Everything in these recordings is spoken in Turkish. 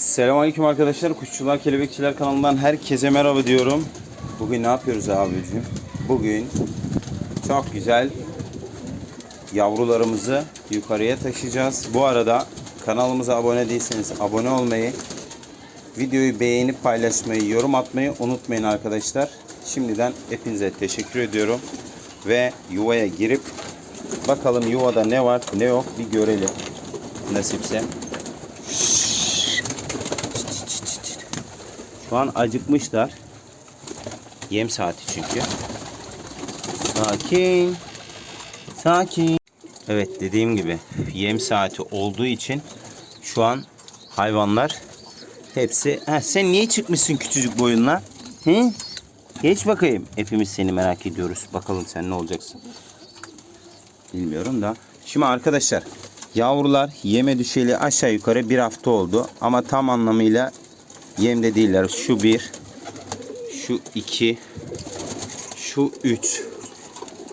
Selamünaleyküm arkadaşlar. Kuşçular Kelebekçiler kanalından herkese merhaba diyorum. Bugün ne yapıyoruz abicim? Bugün çok güzel yavrularımızı yukarıya taşıyacağız. Bu arada kanalımıza abone değilseniz abone olmayı, videoyu beğenip paylaşmayı, yorum atmayı unutmayın arkadaşlar. Şimdiden hepinize teşekkür ediyorum. Ve yuvaya girip bakalım yuvada ne var ne yok bir görelim. Nasipse. Şu an acıkmışlar. Yem saati çünkü. Sakin. Sakin. Evet dediğim gibi yem saati olduğu için şu an hayvanlar hepsi... Ha, sen niye çıkmışsın küçücük boyunla? Hı? Geç bakayım. Hepimiz seni merak ediyoruz. Bakalım sen ne olacaksın. Bilmiyorum da. Şimdi arkadaşlar yavrular yeme düşeli aşağı yukarı bir hafta oldu. Ama tam anlamıyla yemde değiller. Şu bir, şu iki, şu üç.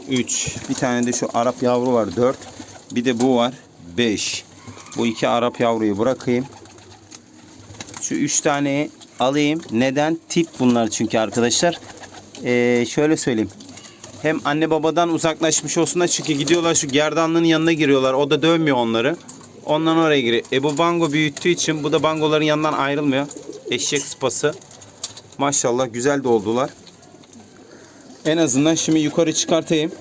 Üç. Bir tane de şu Arap yavru var. Dört. Bir de bu var. Beş. Bu iki Arap yavruyu bırakayım. Şu üç taneyi alayım. Neden? Tip bunlar çünkü arkadaşlar. Ee, şöyle söyleyeyim. Hem anne babadan uzaklaşmış olsunlar çünkü gidiyorlar şu gerdanlığın yanına giriyorlar. O da dövmüyor onları. Ondan oraya giriyor. E bu bango büyüttüğü için bu da bangoların yanından ayrılmıyor. Eşek sıpası. Maşallah güzel de oldular. En azından şimdi yukarı çıkartayım.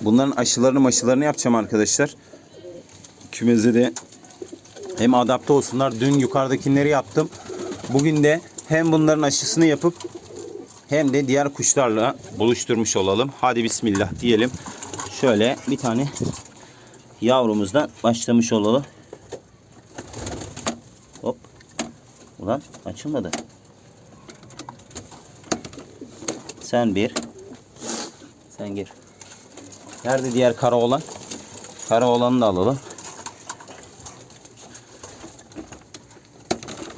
Bunların aşılarını maşılarını yapacağım arkadaşlar. Kümeze de hem adapte olsunlar. Dün yukarıdakileri yaptım. Bugün de hem bunların aşısını yapıp hem de diğer kuşlarla buluşturmuş olalım. Hadi bismillah diyelim. Şöyle bir tane yavrumuzdan başlamış olalım. Hop. Ulan açılmadı. Sen bir. Sen gir. Nerede diğer kara olan? Kara olanı da alalım.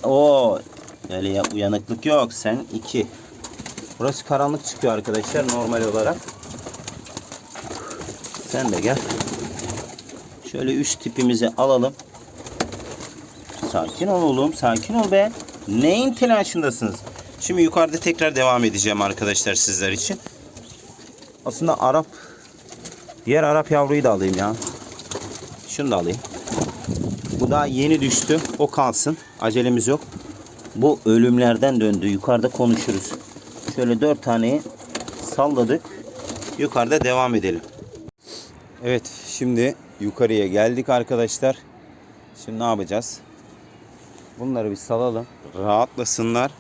Oo, öyle ya- uyanıklık yok. Sen iki. Burası karanlık çıkıyor arkadaşlar normal olarak. Sen de gel. Şöyle üç tipimizi alalım. Sakin ol oğlum. Sakin ol be. Neyin telaşındasınız? Şimdi yukarıda tekrar devam edeceğim arkadaşlar sizler için. Aslında Arap diğer Arap yavruyu da alayım ya. Şunu da alayım. Bu daha yeni düştü. O kalsın. Acelemiz yok. Bu ölümlerden döndü. Yukarıda konuşuruz. Şöyle dört taneyi salladık. Yukarıda devam edelim. Evet şimdi yukarıya geldik arkadaşlar. Şimdi ne yapacağız? Bunları bir salalım. Rahatlasınlar.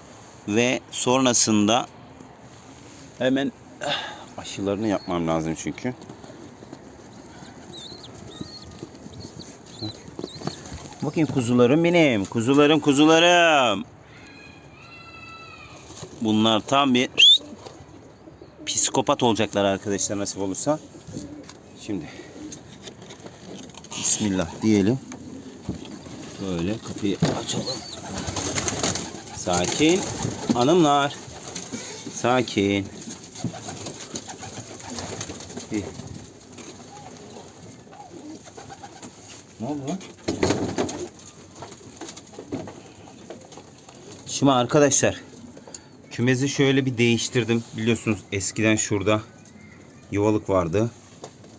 Ve sonrasında hemen ah, aşılarını yapmam lazım çünkü. Bakayım kuzularım benim. Kuzularım kuzularım. Bunlar tam bir psikopat olacaklar arkadaşlar nasip olursa. Şimdi Bismillah diyelim. Böyle kapıyı açalım. Sakin. Hanımlar. Sakin. Ne oldu? Şimdi arkadaşlar kümesi şöyle bir değiştirdim. Biliyorsunuz eskiden şurada yuvalık vardı.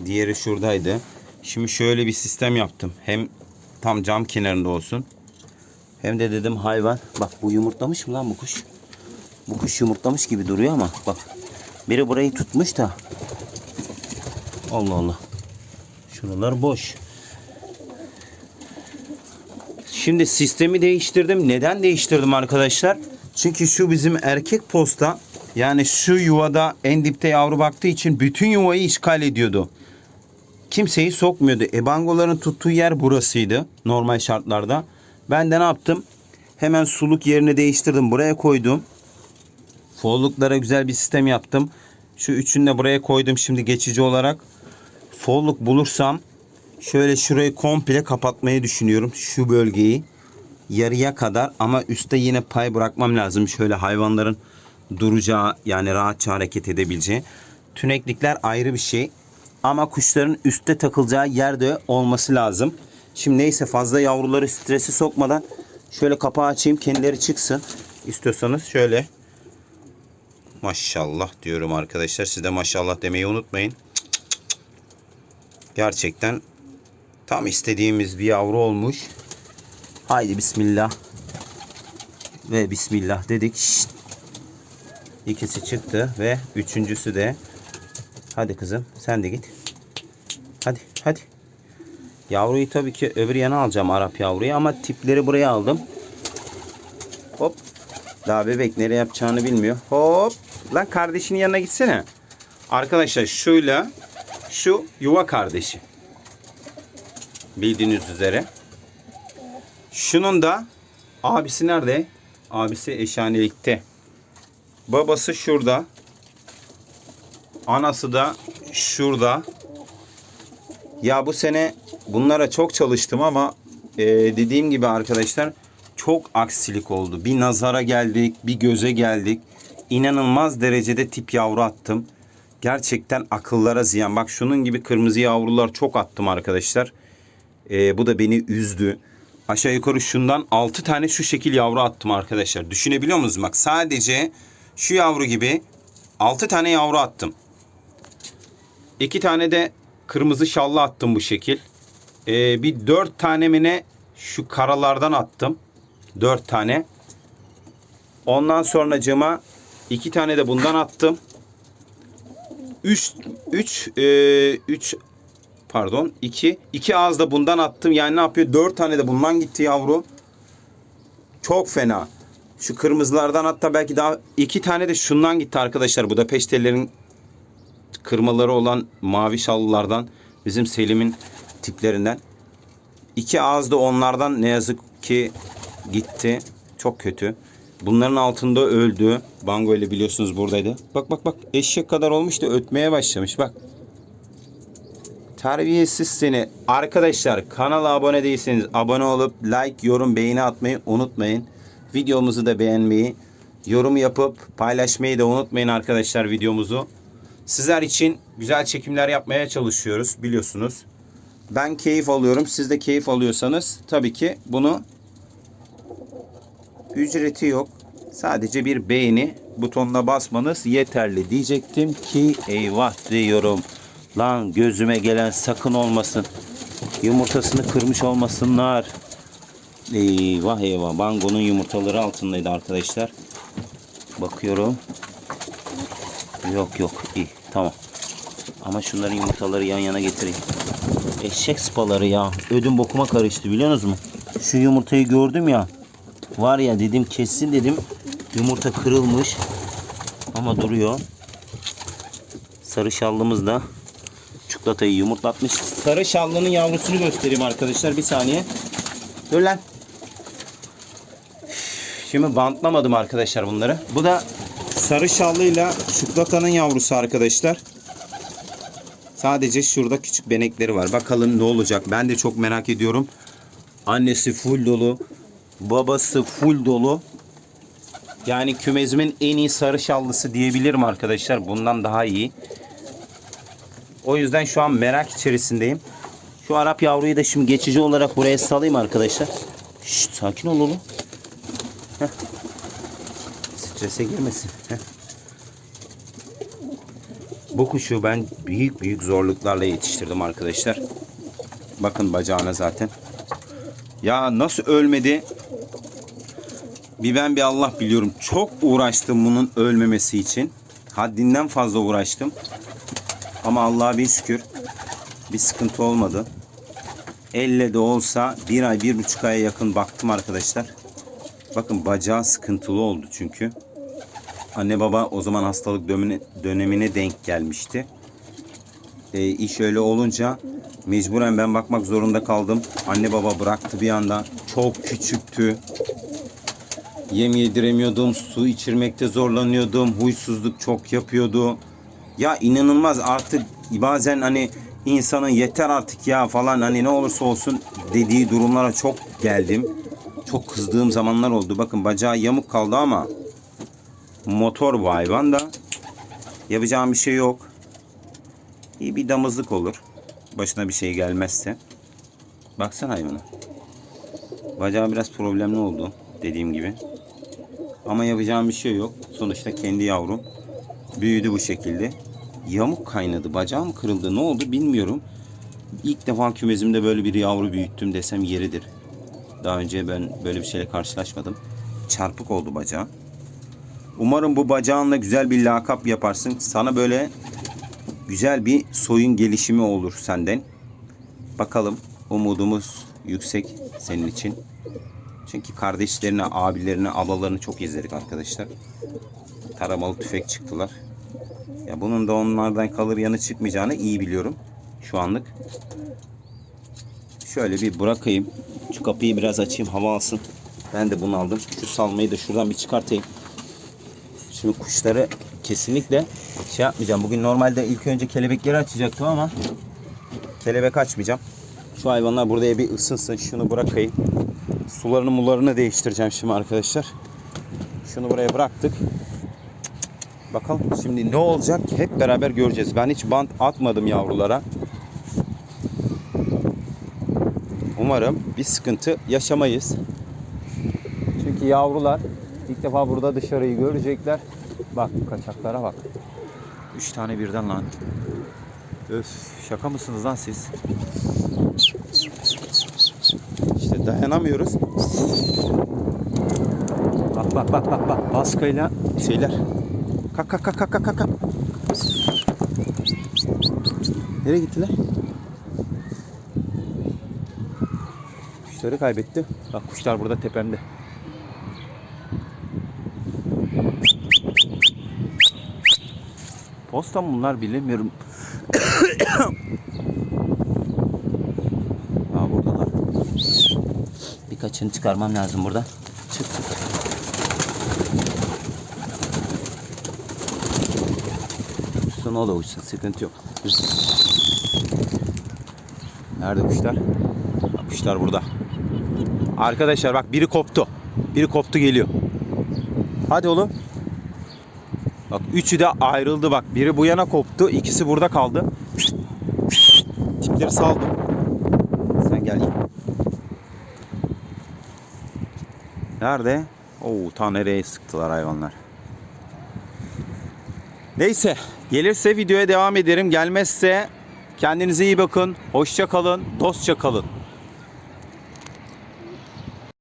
Diğeri şuradaydı. Şimdi şöyle bir sistem yaptım. Hem tam cam kenarında olsun. Hem de dedim hayvan. Bak bu yumurtlamış mı lan bu kuş? Bu kuş yumurtlamış gibi duruyor ama bak. Biri burayı tutmuş da. Allah Allah. Şuralar boş. Şimdi sistemi değiştirdim. Neden değiştirdim arkadaşlar? Çünkü şu bizim erkek posta yani şu yuvada en dipte yavru baktığı için bütün yuvayı işgal ediyordu. Kimseyi sokmuyordu. Ebangoların tuttuğu yer burasıydı normal şartlarda. Ben de ne yaptım? Hemen suluk yerini değiştirdim. Buraya koydum. Folluklara güzel bir sistem yaptım. Şu üçünü de buraya koydum şimdi geçici olarak. Folluk bulursam şöyle şurayı komple kapatmayı düşünüyorum. Şu bölgeyi yarıya kadar ama üstte yine pay bırakmam lazım. Şöyle hayvanların duracağı yani rahatça hareket edebileceği. Tüneklikler ayrı bir şey. Ama kuşların üstte takılacağı yerde olması lazım. Şimdi neyse fazla yavruları stresi sokmadan Şöyle kapağı açayım kendileri çıksın. İstiyorsanız şöyle. Maşallah diyorum arkadaşlar. Siz de maşallah demeyi unutmayın. Gerçekten tam istediğimiz bir yavru olmuş. Haydi bismillah. Ve bismillah dedik. Şşt. İkisi çıktı ve üçüncüsü de. Hadi kızım sen de git. Hadi hadi. Yavruyu tabii ki öbür yana alacağım Arap yavruyu ama tipleri buraya aldım. Hop. Daha bebek nereye yapacağını bilmiyor. Hop. Lan kardeşinin yanına gitsene. Arkadaşlar şuyla şu yuva kardeşi. Bildiğiniz üzere. Şunun da abisi nerede? Abisi eşhanelikte. Babası şurada. Anası da şurada. Ya bu sene bunlara çok çalıştım ama e, dediğim gibi arkadaşlar çok aksilik oldu. Bir nazara geldik, bir göze geldik. İnanılmaz derecede tip yavru attım. Gerçekten akıllara ziyan. Bak şunun gibi kırmızı yavrular çok attım arkadaşlar. E, bu da beni üzdü. Aşağı yukarı şundan 6 tane şu şekil yavru attım arkadaşlar. Düşünebiliyor musunuz? Bak sadece şu yavru gibi 6 tane yavru attım. 2 tane de kırmızı şallı attım bu şekil. Ee, bir 4 tane mi ne şu karalardan attım. 4 tane. Ondan sonra cıma 2 tane de bundan attım. 3 3 3 pardon 2 2 ağız da bundan attım. Yani ne yapıyor? 4 tane de bundan gitti yavru. Çok fena. Şu kırmızılardan hatta belki daha iki tane de şundan gitti arkadaşlar. Bu da peştelerin kırmaları olan mavi şallılardan bizim Selim'in tiplerinden. İki ağız da onlardan ne yazık ki gitti. Çok kötü. Bunların altında öldü. Bango ile biliyorsunuz buradaydı. Bak bak bak eşek kadar olmuş da ötmeye başlamış bak. Terbiyesiz seni. Arkadaşlar kanala abone değilseniz abone olup like, yorum, beğeni atmayı unutmayın. Videomuzu da beğenmeyi, yorum yapıp paylaşmayı da unutmayın arkadaşlar videomuzu. Sizler için güzel çekimler yapmaya çalışıyoruz biliyorsunuz. Ben keyif alıyorum. Siz de keyif alıyorsanız tabii ki bunu ücreti yok. Sadece bir beğeni butonuna basmanız yeterli diyecektim ki eyvah diyorum. Lan gözüme gelen sakın olmasın. Yumurtasını kırmış olmasınlar. Eyvah eyvah. Bango'nun yumurtaları altındaydı arkadaşlar. Bakıyorum. Yok yok iyi tamam. Ama şunların yumurtaları yan yana getireyim. Eşek spaları ya. Ödüm bokuma karıştı biliyorsunuz mu? Şu yumurtayı gördüm ya. Var ya dedim kesin dedim. Yumurta kırılmış. Ama duruyor. Sarı şallımız da çikolatayı yumurtlatmış. Sarı şallının yavrusunu göstereyim arkadaşlar. Bir saniye. Dur lan. Şimdi bantlamadım arkadaşlar bunları. Bu da sarı şallıyla çikolatanın yavrusu arkadaşlar. Sadece şurada küçük benekleri var. Bakalım ne olacak. Ben de çok merak ediyorum. Annesi full dolu. Babası full dolu. Yani kümezimin en iyi sarı şallısı diyebilirim arkadaşlar. Bundan daha iyi. O yüzden şu an merak içerisindeyim. Şu Arap yavruyu da şimdi geçici olarak buraya salayım arkadaşlar. Şşt, sakin ol oğlum. Heh. Strese girmesin. Bu kuşu ben büyük büyük zorluklarla yetiştirdim arkadaşlar. Bakın bacağına zaten. Ya nasıl ölmedi? Bir ben bir Allah biliyorum. Çok uğraştım bunun ölmemesi için. Haddinden fazla uğraştım. Ama Allah'a bir şükür bir sıkıntı olmadı. Elle de olsa bir ay, bir buçuk aya yakın baktım arkadaşlar. Bakın bacağı sıkıntılı oldu çünkü. Anne baba o zaman hastalık dönemine, dönemine denk gelmişti. E, iş öyle olunca mecburen ben bakmak zorunda kaldım. Anne baba bıraktı bir anda. Çok küçüktü. Yem yediremiyordum, su içirmekte zorlanıyordum. Huysuzluk çok yapıyordu. Ya inanılmaz artık bazen hani insanın yeter artık ya falan hani ne olursa olsun dediği durumlara çok geldim. Çok kızdığım zamanlar oldu. Bakın bacağı yamuk kaldı ama motor bu hayvan da yapacağım bir şey yok. İyi bir damızlık olur. Başına bir şey gelmezse. Baksana hayvana. Bacağı biraz problemli oldu dediğim gibi. Ama yapacağım bir şey yok. Sonuçta kendi yavrum. Büyüdü bu şekilde. Yamuk kaynadı. Bacağı mı kırıldı? Ne oldu bilmiyorum. İlk defa kümesimde böyle bir yavru büyüttüm desem yeridir. Daha önce ben böyle bir şeyle karşılaşmadım. Çarpık oldu bacağı. Umarım bu bacağınla güzel bir lakap yaparsın. Sana böyle güzel bir soyun gelişimi olur senden. Bakalım umudumuz yüksek senin için. Çünkü kardeşlerine, abilerine, ablalarını çok izledik arkadaşlar. Taramalı tüfek çıktılar. Ya bunun da onlardan kalır yanı çıkmayacağını iyi biliyorum şu anlık. Şöyle bir bırakayım. Şu kapıyı biraz açayım hava alsın. Ben de bunu aldım. Şu salmayı da şuradan bir çıkartayım. Şimdi kuşları kesinlikle şey yapmayacağım. Bugün normalde ilk önce kelebekleri açacaktım ama kelebek açmayacağım. Şu hayvanlar burada bir ısınsın. Şunu bırakayım. Sularını mularını değiştireceğim şimdi arkadaşlar. Şunu buraya bıraktık. Bakalım şimdi ne olacak hep beraber göreceğiz. Ben hiç bant atmadım yavrulara. Umarım bir sıkıntı yaşamayız. Çünkü yavrular ilk defa burada dışarıyı görecekler. Bak kaçaklara bak. Üç tane birden lan. Öf şaka mısınız lan siz? İşte dayanamıyoruz. Bak bak bak bak bak baskıyla şeyler. Kalk kalk kalk kalk kalk kalk. Nereye gittiler? Kuşları kaybetti. Bak kuşlar burada tepemde. Posta mı bunlar bilemiyorum. Aa buradalar. Birkaçını çıkarmam lazım burada. Çık çık. Uçsun o da uçsun. Sıkıntı yok. Nerede kuşlar? Kuşlar burada. Arkadaşlar bak biri koptu. Biri koptu geliyor. Hadi oğlum. Bak üçü de ayrıldı bak. Biri bu yana koptu. ikisi burada kaldı. Tipleri saldım. Sen gel. Nerede? Oo ta nereye sıktılar hayvanlar. Neyse. Gelirse videoya devam ederim. Gelmezse kendinize iyi bakın. Hoşça kalın. Dostça kalın.